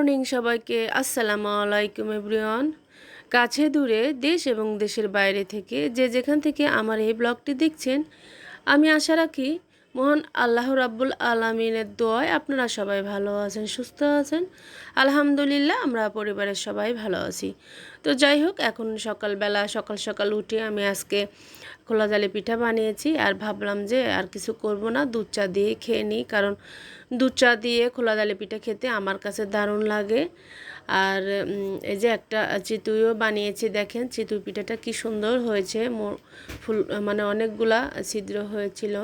Morning সবাইকে। আসসালামু আলাইকুম এভরিওয়ান। কাছে দূরে দেশ এবং দেশের বাইরে থেকে যে যেখান থেকে আমার এই ব্লগটি দেখছেন, আমি আশা রাখি মহান আল্লাহ রাব্বুল আলমিনের দোয়ায় আপনারা সবাই ভালো আছেন, সুস্থ আছেন। আলহামদুলিল্লাহ, আমরা পরিবারের সবাই ভালো আছি। তো যাই হোক, এখন সকালবেলা সকাল সকাল উঠে আমি আজকে খোলা জালি পিঠা বানিয়েছি আর ভাবলাম যে আর কিছু করব না, দুধ চা দিয়ে খেয়ে নিই। কারণ দুধ চা দিয়ে খোলা জালি পিঠা খেতে আমার কাছে দারুণ লাগে। আর এই যে একটা চিতুইও বানিয়েছি দেখেন, চিতুই পিঠাটা কি সুন্দর হয়েছে। ফুল মানে অনেকগুলা ছিদ্র হয়েছিল।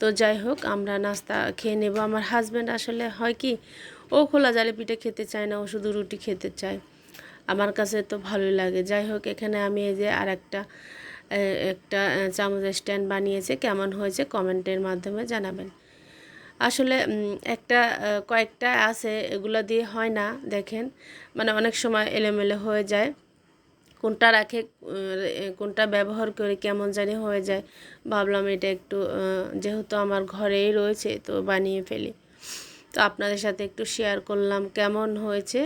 তো যাই হোক, আমরা নাস্তা খেয়ে নেব। আমার হাজব্যান্ড আসলে হয় কি, ও খোলা জালে পিঠে খেতে চায় না, ও শুধু রুটি খেতে চায়। আমার কাছে তো ভালোই লাগে। যাই হোক, এখানে আমি এই যে আর একটা একটা চামচের স্ট্যান্ড বানিয়েছে। কেমন হয়েছে কমেন্টের মাধ্যমে জানাবেন। আসলে একটা কয়েকটা আছে, এগুলো দিয়ে হয় না, দেখেন। মানে অনেক সময় এলোমেলো হয়ে যায়। কোনটা রাখে কোনটা ব্যবহার করে কেমন জানি হয়ে যায়। ভাবলাম এটা একটু যেহেতু আমার ঘরেই রয়েছে, তো বানিয়ে ফেলি। তো আপনাদের সাথে একটু শেয়ার করলাম কেমন হয়েছে।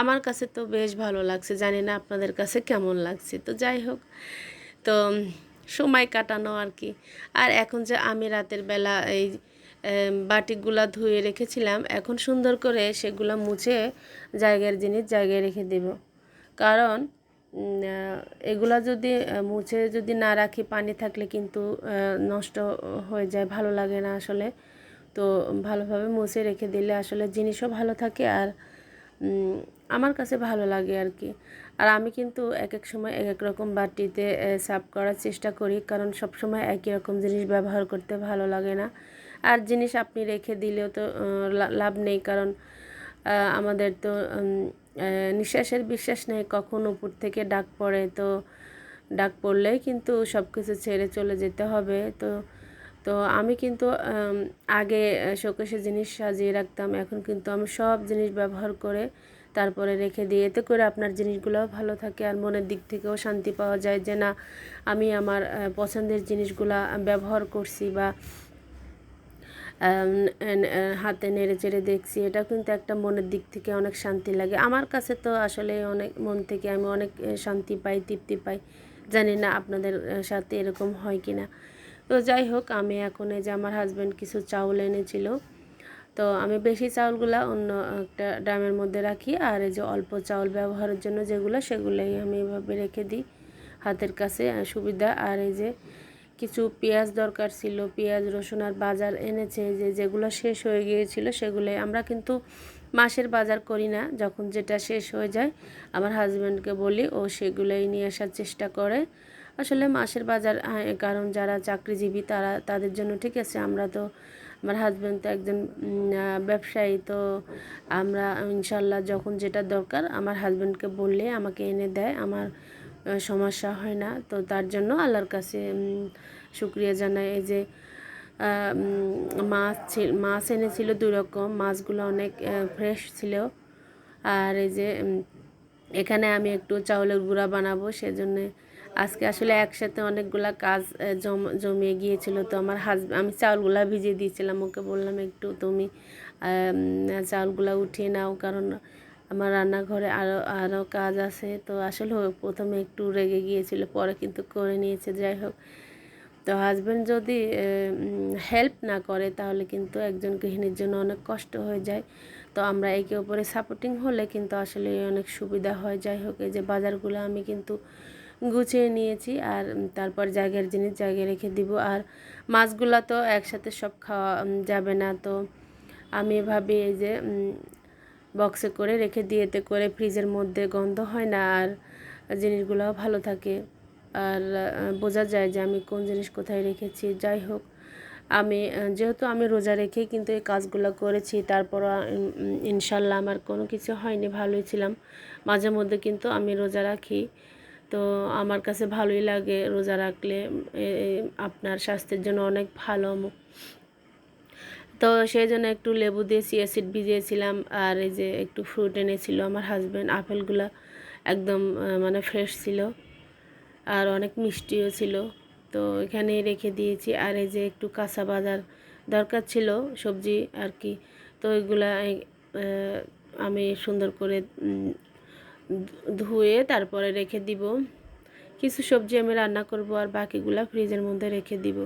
আমার কাছে তো বেশ ভালো লাগছে, জানি না আপনাদের কাছে কেমন লাগছে। তো যাই হোক তো সময় কাটানো আর কি। আর এখন যে আমি রাতের বেলা এই বাটিগুলা ধুয়ে রেখেছিলাম, এখন সুন্দর করে সেগুলো মুছে জায়গার জিনিস জায়গায় রেখে দেব। কারণ এগুলা যদি মুছে যদি না রাখি, পানি থাকলে কিন্তু নষ্ট হয়ে যায়, ভালো লাগে না আসলে। তো ভালোভাবে মুছে রেখে দিলে আসলে জিনিসও ভালো থাকে আর আমার কাছে ভালো লাগে আর কি আর আমি কিন্তু এক এক সময় এক এক রকম বাটিতে সার্ভ করার চেষ্টা করি, কারণ সব সময় একই রকম জিনিস ব্যবহার করতে ভালো লাগে না। আর জিনিস আপনি রেখে দিলেও তো লাভ নেই, কারণ আমাদের তো নিঃশ্বাসের বিশ্বাস নেই, কখন উপর থেকে ডাক পড়ে, তো ডাক পড়লেই কিন্তু সব কিছু ছেড়ে চলে যেতে হবে। তো তো আমি কিন্তু আগে শোকেশে জিনিস সাজিয়ে রাখতাম, এখন কিন্তু আমি সব জিনিস ব্যবহার করে তারপরে রেখে দিই এতে করে আপনার জিনিসগুলোও ভালো থাকে আর মনের দিক থেকেও শান্তি পাওয়া যায় যে না, আমি আমার পছন্দের জিনিসগুলা ব্যবহার করছি বা হাতে নেড়ে চেড়ে দেখছি, এটা কিন্তু একটা মনের দিক থেকে অনেক শান্তি লাগে। আমার কাছে তো আসলে অনেক মন থেকে আমি অনেক শান্তি পাই, তৃপ্তি পাই। জানি না আপনাদের সাথে এরকম হয় কি না তো যাই হোক, আমি এখন এই যে আমার হাজব্যান্ড কিছু চাউল এনেছিল তো আমি বেশি চাউলগুলো অন্য একটা ড্রামের মধ্যে রাখি, আর এই যে অল্প চাউল ব্যবহারের জন্য যেগুলো, সেগুলোই আমি এভাবে রেখে দিই হাতের কাছে সুবিধা। আর এই যে কিছু পেঁয়াজ দরকার ছিল, পেঁয়াজ, রসুন আর বাজার এনেছে, যে যেগুলো শেষ হয়ে গিয়েছিল, সেগুলোই আমরা কিন্তু মাসের বাজার করি না। যখন যেটা শেষ হয়ে যায়, আমার হাজব্যান্ডকে বলি, ও সেগুলোই নিয়ে আসার চেষ্টা করে। আসলে মাসের বাজার কারণ যারা চাকরিজীবী, তারা তাদের জন্য ঠিক আছে, আমরা তো আমার হাজব্যান্ড তো একজন ব্যবসায়ী, তো আমরা ইনশাল্লাহ যখন যেটা দরকার আমার হাজব্যান্ডকে বললে আমাকে এনে দেয়, আমার সমস্যা হয় না। তো তার জন্য আল্লাহর কাছে শুক্রিয়া জানাই। এই যে মাছ ছিল, মাছ এনেছিল দুই রকম মাছগুলো অনেক ফ্রেশ ছিল। আর এই যে এখানে আমি একটু চাউলের গুঁড়া বানাবো, সেজন্যে আজকে আসলে একসাথে অনেকগুলা কাজ জমিয়ে গিয়েছিল। তো আমার হাজব্যান্ড আমি চাউলগুলা ভিজিয়ে দিয়েছিলাম। ওকে বললাম, একটু তুমি চাউলগুলা উঠিয়ে নাও। কারণ আমার রান্নাঘরে আরও আরও কাজ আছে। তো আসলে প্রথমে একটু রেগে গিয়েছিল, পরে কিন্তু করে নিয়েছে। যাই হোক, তো হাজব্যান্ড যদি হেল্প না করে, তাহলে কিন্তু একজন গৃহিণীর জন্য অনেক কষ্ট হয়ে যায়। তো আমরা একে ওপরে সাপোর্টিং হলে কিন্তু আসলে অনেক সুবিধা হয়। যাই হোক, এই যে বাজারগুলো আমি কিন্তু গুছিয়ে নিয়েছি আর তারপর জায়গার জিনিস জায়গায় রেখে দিব। আর মাছগুলো তো একসাথে সব খাওয়া যাবে না। তো আমি ভাবি এই যে বক্সে করে রেখে দিয়ে এতে করে ফ্রিজের মধ্যে গন্ধ হয় না আর জিনিসগুলোও ভালো থাকে। আর বোঝা যায় যে আমি কোন জিনিস কোথায় রেখেছি। যাই হোক, আমি যেহেতু আমি রোজা রেখেই কিন্তু এই কাজগুলো করেছি তারপর ইনশাল্লাহ আমার কোনো কিছু হয়নি, ভালোই ছিলাম। মাঝে মধ্যে কিন্তু আমি রোজা রাখি। তো আমার কাছে ভালোই লাগে রোজা রাখলে আপনার স্বাস্থ্যের জন্য অনেক ভালো। তো সেই জন্য একটু লেবু দিয়ে সিয়াসিড ভিজিয়েছিলাম, আর এই যে একটু ফ্রুট এনেছিল আমার হাজব্যান্ড আপেলগুলো একদম মানে ফ্রেশ ছিল, আর অনেক মিষ্টিও ছিল। তো এখানে রেখে দিয়েছি, আর এই যে একটু কাঁচা বাজার দরকার ছিল সবজি আর কি, তো ওইগুলা আমি সুন্দর করে ধুয়ে তারপরে রেখে দিব। কিছু সবজি আমি রান্না করব আর বাকিগুলা ফ্রিজের মধ্যে রেখে দিব।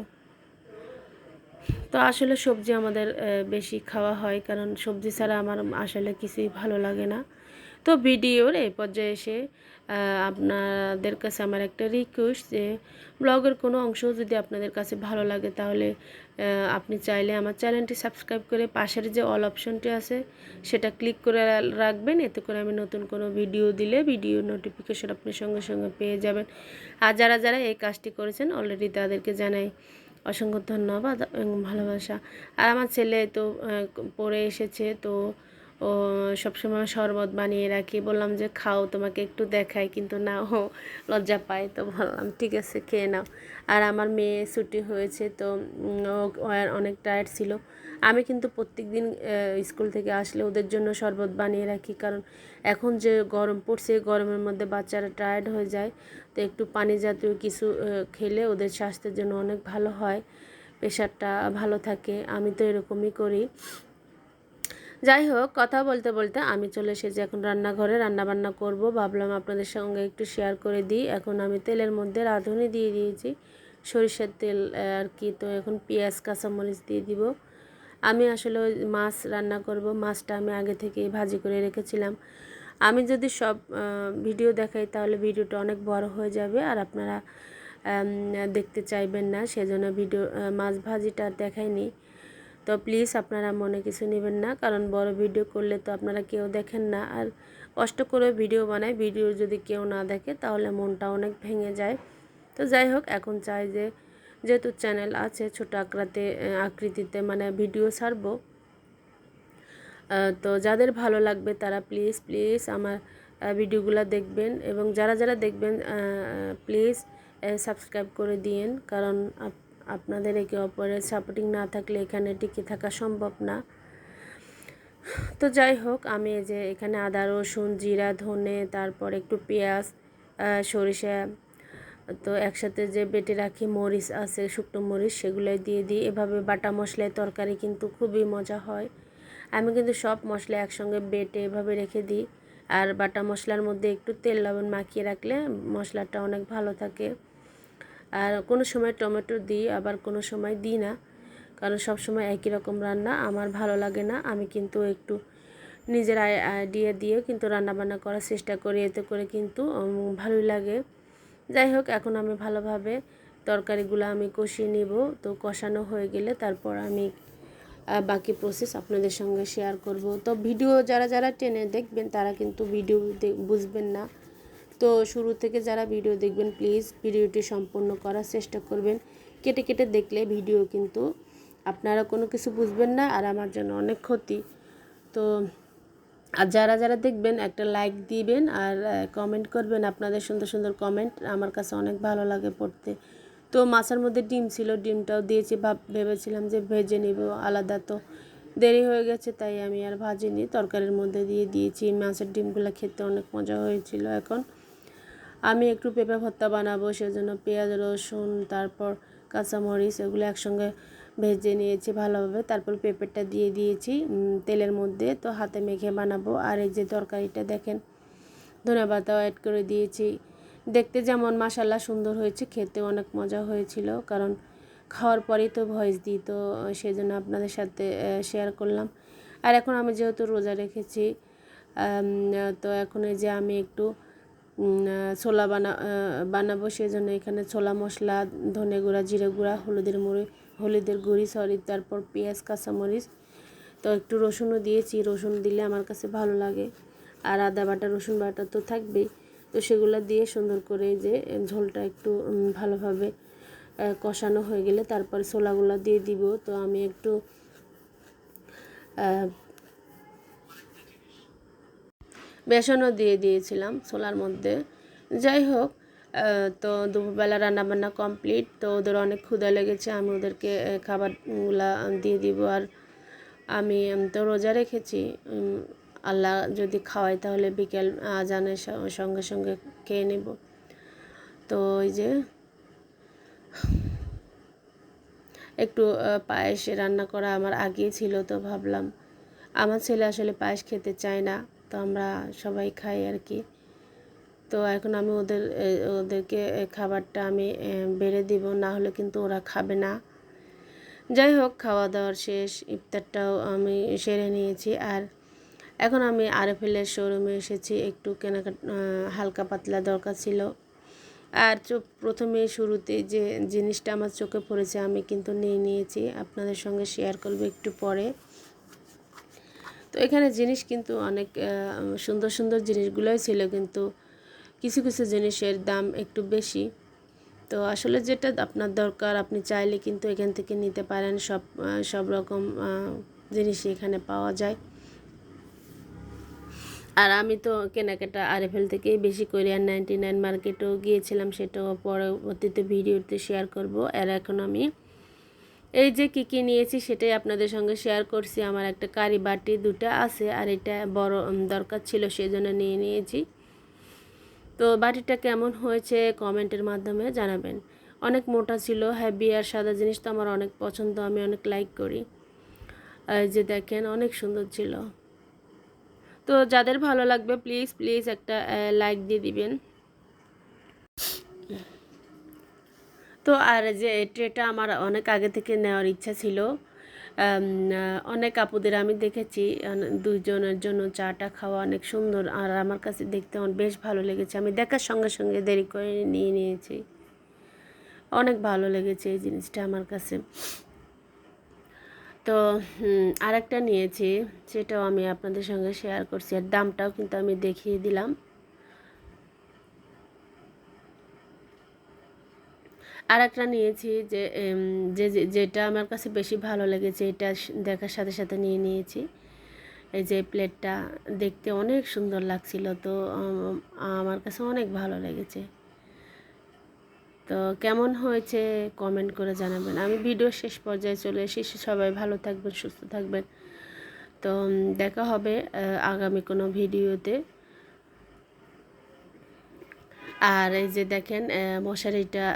তো আসলে সবজি আমাদের বেশি খাওয়া হয় কারণ সবজি ছাড়া আমার আসলে কিছুই ভালো লাগে না। তো ভিডিওর এই পর্যায়ে এসে আপনাদের কাছে আমার একটা রিকোয়েস্ট যে, ব্লগের কোনো অংশ যদি আপনাদের কাছে ভালো লাগে তাহলে আপনি চাইলে আমার চ্যানেলটি সাবস্ক্রাইব করে পাশের যে অল অপশনটি আছে, সেটা ক্লিক করে রাখবেন। এতে করে আমি নতুন কোনো ভিডিও দিলে ভিডিও নোটিফিকেশন আপনি সঙ্গে সঙ্গে পেয়ে যাবেন। আর যারা যারা এই কাজটি করেছেন অলরেডি তাদেরকে জানাই অসংখ্য ধন্যবাদ এবং ভালোবাসা। আর আমার ছেলে তো পড়ে এসেছে, তো ও সবসময় শরবত বানিয়ে রাখি। বললাম যে, খাও, তোমাকে একটু দেখাই। কিন্তু না, ও লজ্জা পায়। তো বললাম, ঠিক আছে, খেয়ে নাও। আর আমার মেয়ে ছুটি হয়েছে, তো অনেক টায়ার্ড ছিল। আমি কিন্তু প্রত্যেক দিন স্কুল থেকে আসলে ওদের জন্য শরবত বানিয়ে রাখি। কারণ এখন যে গরম পড়ছে, গরমের মধ্যে বাচ্চারা টায়ার্ড হয়ে যায়। তো একটু পানি জাতীয় কিছু খেলে ওদের স্বাস্থ্যের জন্য অনেক ভালো হয়, প্রেশারটা ভালো থাকে। আমি তো এরকমই করি। যাই হোক কথা বলতে বলতে আমি চলে এসেছি এখন রান্নাঘরে। রান্না বান্না করব। ভাবলাম আপনাদের সঙ্গে একটু শেয়ার করে দিই। এখন আমি তেলের মধ্যে রাঁধুনি দিয়ে দিয়েছি। সরিষার তেল আর কি, তো এখন পেঁয়াজ, কাঁচামরিচ দিয়ে দিব। আমি আসলে মাছ রান্না করব। মাছটা আমি আগে থেকেই ভাজি করে রেখেছিলাম। আমি যদি সব ভিডিও দেখাই তাহলে ভিডিওটা অনেক বড় হয়ে যাবে। আর আপনারা দেখতে চাইবেন না। সেজন্য ভিডিও মাছ ভাজিটা দেখাইনি। তো প্লিজ আপনারা মনে কিছু নেবেন না, কারণ বড় ভিডিও করলে তো আপনারা কেউ দেখেন না। আর কষ্ট করে ভিডিও বানায়, ভিডিও যদি কেউ না দেখে তাহলে মনটা অনেক ভেঙে যায়। তো যাই হোক, এখন চাই যে যেহেতু চ্যানেল আছে ছোট আকারাতে আকৃতিতে মানে ভিডিও ছাড়বো। তো যাদের ভালো লাগবে তারা প্লিজ প্লিজ আমার ভিডিওগুলো দেখবেন এবং যারা যারা দেখবেন প্লিজ সাবস্ক্রাইব করে দিয়েন, কারণ আপনাদের একে অপরের সাপোর্টিং না থাকলে এখানে টিকে থাকা সম্ভব না। তো যাই হোক, আমি যে এখানে আদা, রসুন, জিরা, ধনে, তারপর একটু পেঁয়াজ সরিষা, তো একসাথে যে বেটে রাখি মরিচ আছে, শুকনো মরিচ সেগুলো দিয়ে দিই। এভাবে বাটা মশলায় তরকারি কিন্তু খুবই মজা হয়। আমি কিন্তু সব মশলা একসঙ্গে বেটে এভাবে রেখে দিই। আর বাটা মশলার মধ্যে একটু তেল, লবণ মাখিয়ে রাখলে মশলাটা অনেক ভালো থাকে। আর কোনো সময় টমেটো দিই, আবার কোনো সময় দিই না। কারণ সব সময় একই রকম রান্না, আমার ভালো লাগে না। আমি কিন্তু একটু নিজের আইডিয়া দিয়ে কিন্তু রান্না বান্না করার চেষ্টা করি। এতে করে কিন্তু ভালোই লাগে। যাই হোক, এখন আমি ভালোভাবে তরকারিগুলো আমি কষিয়ে নিব। তো কষানো হয়ে গেলে তারপর আমি বাকি প্রসেস আপনাদের সঙ্গে শেয়ার করব। তো ভিডিও যারা যারা টেনে দেখবেন, তারা কিন্তু ভিডিও বুঝবেন না। তো শুরু থেকে যারা ভিডিও দেখবেন প্লিজ ভিডিওটি সম্পূর্ণ করার চেষ্টা করবেন। কেটে কেটে দেখলে ভিডিও কিন্তু আপনারা কোনো কিছু বুঝবেন না আর আমার জন্য অনেক ক্ষতি। তো, আর যারা যারা দেখবেন, একটা লাইক দিবেন আর কমেন্ট করবেন। আপনাদের সুন্দর সুন্দর কমেন্ট আমার কাছে অনেক ভালো লাগে পড়তে। তো মাছের মধ্যে ডিম ছিল, ডিমটাও দিয়েছি। ভাব, ভেবেছিলাম যে ভেজে নিব, আলাদা তো দেরি হয়ে গেছে, তাই আমি আর ভাজিনি। তরকারির মধ্যে দিয়ে দিয়েছি। মাছের ডিমগুলো খেতে অনেক মজা হয়েছিল এখন। আমি একটু পেঁপে ভর্তা বানাবো, সেজন্য পেঁয়াজ, রসুন, তারপর কাঁচামরিচ এগুলো একসঙ্গে ভেজে নিয়েছি ভালোভাবে। তারপর পেঁপেটা দিয়ে দিয়েছি তেলের মধ্যে। তো হাতে মেখে বানাবো। আর এই যে তরকারিটা দেখেন, ধনে পাতাও অ্যাড করে দিয়েছি। দেখতে যেমন মাসাল্লা সুন্দর হয়েছে খেতে অনেক মজা হয়েছিল। কারণ খাওয়ার পরেই তো ভয়েস দিই, তো সেই জন্য আপনাদের সাথে শেয়ার করলাম। আর এখন আমি যেহেতু রোজা রেখেছি তো এখন এই যে আমি একটু ছোলা বানা বানাবো সেই জন্য এখানে ছোলা মশলা, ধনে গুঁড়া, জিরে গুঁড়া, হলুদের মুড়ি, হলুদের গুঁড়ি সরি তারপর পেঁয়াজ, কাঁচামরিচ। তো একটু রসুনও দিয়েছি, রসুন দিলে আমার কাছে ভালো লাগে। আর আদা বাটা, রসুন বাটা তো থাকবেই। তো সেগুলো দিয়ে সুন্দর করে যে ঝোলটা একটু ভালোভাবে কষানো হয়ে গেলে তারপর ছোলাগুলো দিয়ে দিব। তো আমি একটু বেসনও দিয়ে দিয়েছিলাম ছোলার মধ্যে। যাই হোক তো দুপুরবেলা রান্নাবান্না কমপ্লিট, তো ওদের অনেক ক্ষুধা লেগেছে, আমি ওদেরকে খাবারগুলা দিয়ে দিব। আর আমি তো রোজা রেখেছি আল্লাহ যদি খাওয়াই তাহলে বিকেল আজানের সঙ্গে সঙ্গে খেয়ে নেব। তো ওই যে একটু পায়েস রান্না করা আমার আগেই ছিল, তো ভাবলাম, আমার ছেলে আসলে পায়েস খেতে চায় না তো আমরা সবাই খাই আর কি। তো এখন আমি ওদের ওদেরকে খাবারটা আমি বেড়ে দিব, না হলে কিন্তু ওরা খাবে না। যাই হোক, খাওয়া দাওয়ার শেষ, ইফতারটাও আমি সেরে নিয়েছি। আর এখন আমি আরএফএলের শোরুমে এসেছি, একটু কেনাকাটা হালকা পাতলা দরকার ছিল। আর প্রথমে শুরুতে যে জিনিসটা আমার চোখে পড়েছে, আমি কিন্তু নিয়ে নিয়েছি। আপনাদের সঙ্গে শেয়ার করব একটু পরে। তো এখানে জিনিস কিন্তু অনেক সুন্দর সুন্দর জিনিসগুলোই ছিল কিন্তু কিছু কিছু জিনিসের দাম একটু বেশি। তো আসলে যেটা আপনার দরকার, আপনি চাইলে কিন্তু এখান থেকে নিতে পারেন, সব সব রকম জিনিসই এখানে পাওয়া যায়। আর আমি তো কেনাকাটা আরএফএল থেকেই বেশি করি আর নাইনটি নাইন মার্কেটেও গিয়েছিলাম, সেটাও পরবর্তীতে ভিডিওতে শেয়ার করব। আর এখন আমি এই যে কী কী নিয়েছি সেটাই আপনাদের সঙ্গে শেয়ার করছি। আমার একটা কারি বাটি দুটো আছে আর এটা বড় দরকার ছিল সেই জন্য নিয়ে নিয়েছি। তো বাটিটা কেমন হয়েছে কমেন্টের মাধ্যমে জানাবেন। অনেক মোটা ছিল হ্যাভি আর সাদা জিনিস তো আমার অনেক পছন্দ, আমি অনেক লাইক করি। যে দেখেন অনেক সুন্দর ছিল। তো যাদের ভালো লাগবে প্লিজ প্লিজ একটা লাইক দিয়ে দিবেন। তো আর যে ট্রেটা আমার অনেক আগে থেকে নেওয়ার ইচ্ছা ছিল। অনেক আপুদের আমি দেখেছি দুইজনের জন্য চাটা খাওয়া অনেক সুন্দর, আর আমার কাছে দেখতে আমার বেশ ভালো লেগেছে। আমি দেখার সঙ্গে সঙ্গে দেরি করে নিয়ে নিয়েছি। অনেক ভালো লেগেছে এই জিনিসটা আমার কাছে। তো আরেকটা নিয়েছি, সেটাও আমি আপনাদের সঙ্গে শেয়ার করছি, আর দামটাও কিন্তু আমি দেখিয়ে দিলাম। আর একটা নিয়েছি যে যে যেটা আমার কাছে বেশি ভালো লেগেছে, এটা দেখার সাথে সাথে নিয়ে নিয়েছি। এই যে প্লেটটা দেখতে অনেক সুন্দর লাগছিল, তো আমার কাছে অনেক ভালো লেগেছে। তো কেমন হয়েছে কমেন্ট করে জানাবেন। আমি ভিডিও শেষ পর্যায়ে চলে এসেছি, সবাই ভালো থাকবেন, সুস্থ থাকবেন। তো দেখা হবে আগামী কোনো ভিডিওতে। আর এই যে দেখেন মশারিটা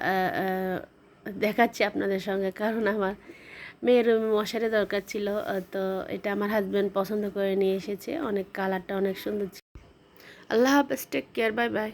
দেখাচ্ছি আপনাদের সঙ্গে, কারণ আমার মেয়ের মশারি দরকার ছিল তো এটা আমার হাজব্যান্ড পছন্দ করে নিয়ে এসেছে। অনেক কালারটা অনেক সুন্দর ছিল। আল্লাহ হাফেজ টেক কেয়ার বাই বাই